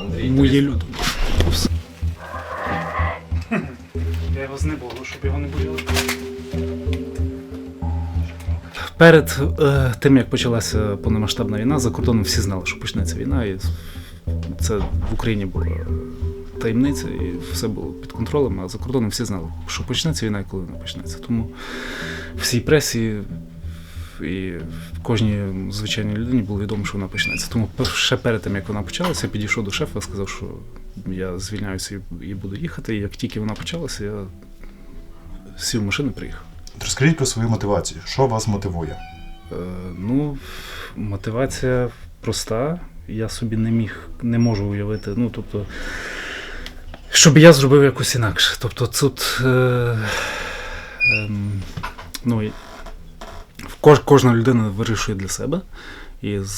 Андрій, Мої люди. Я його знеболю, щоб його не боліло. Перед е, тим, як почалася повномасштабна війна, за кордоном всі знали, що почнеться війна, і це в Україні була таємниця, і все було під контролем, а за кордоном всі знали, що почнеться війна і коли вона почнеться. Тому всій пресі і кожній звичайній людині було відомо, що вона почнеться. Тому ще перед тим, як вона почалася, я підійшов до шефа, сказав, що я звільняюся і- буду їхати. І як тільки вона почалася, я сів в машину і приїхав. Розкажіть про свою мотивацію. Що вас мотивує? Е, Ну, мотивація проста. Я собі не міг, не можу уявити. Ну, тобто, щоб я зробив якось інакше. Тобто, тут. Е, ем, ну, кож, кожна людина вирішує для себе. І з,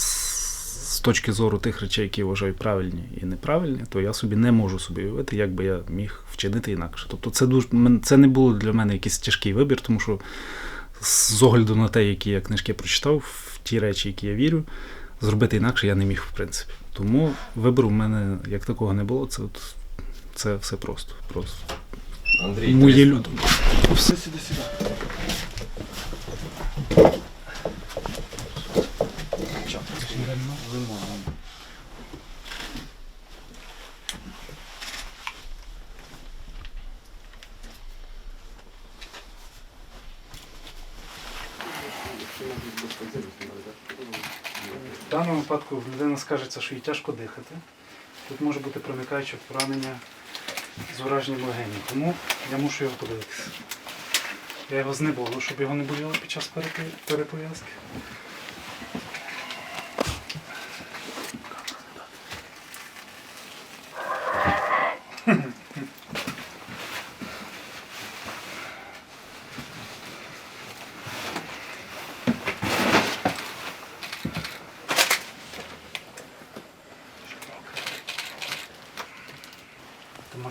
з точки зору тих речей, які я вважаю правильні і неправильні, то я собі не можу собі уявити, як би я міг вчинити інакше. Тобто, це дуже це не було для мене якийсь тяжкий вибір, тому що з огляду на те, які я книжки прочитав, в ті речі, які я вірю, зробити інакше я не міг, в принципі. Тому вибору в мене як такого не було. Це, от, це все просто. просто. Андрій, Мої люди. Все сюди, сюди. В даному випадку людина скажеться, що їй тяжко дихати. Тут може бути проникаюче поранення з ураженням легенів. Тому я мушу його подивитися. Я його знеболю, щоб його не боліло під час перепи-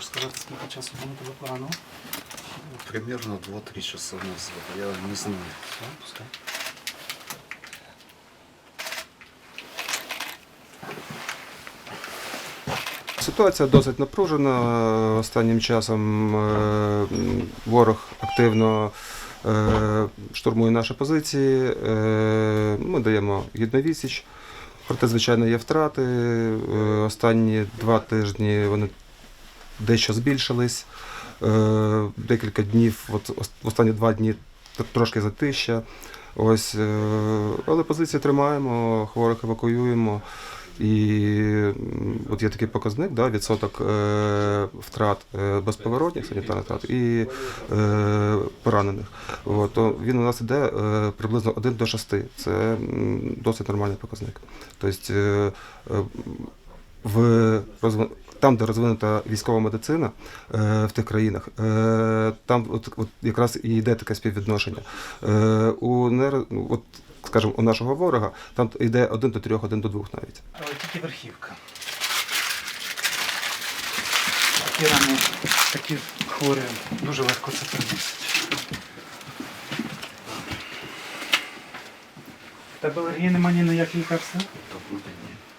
перепов'язки. Ти можеш сказати, скільки часу воно тебе поранило? Примерно 2-3 часа назад. Я не знаю. Все, пускай. Ситуація досить напружена. Останнім часом е, ворог активно е, штурмує наші позиції. Е, Ми даємо гідну відсіч. Проте, звичайно, є втрати. Останні два тижні вони дещо збільшились. Е, Декілька днів, от останні два дні трошки затища. Ось, е, але позиції тримаємо, хворих евакуюємо. І от є такий показник, да, відсоток е, втрат е, безповоротних санітарних втрат і е, поранених. От, то він у нас іде е, приблизно 1 до 6. Це досить нормальний показник. Тобто е, е, в там, де розвинута військова медицина е, в тих країнах, е, там от, от якраз і йде таке співвідношення. Е, у нер... ну, от, скажімо, у нашого ворога там йде 1 до 3, 1 до 2 навіть. Але тільки верхівка. Такі рани, такі хворі дуже легко це переносять. В тебе алергії немає ні на які лікарства? Давно ні.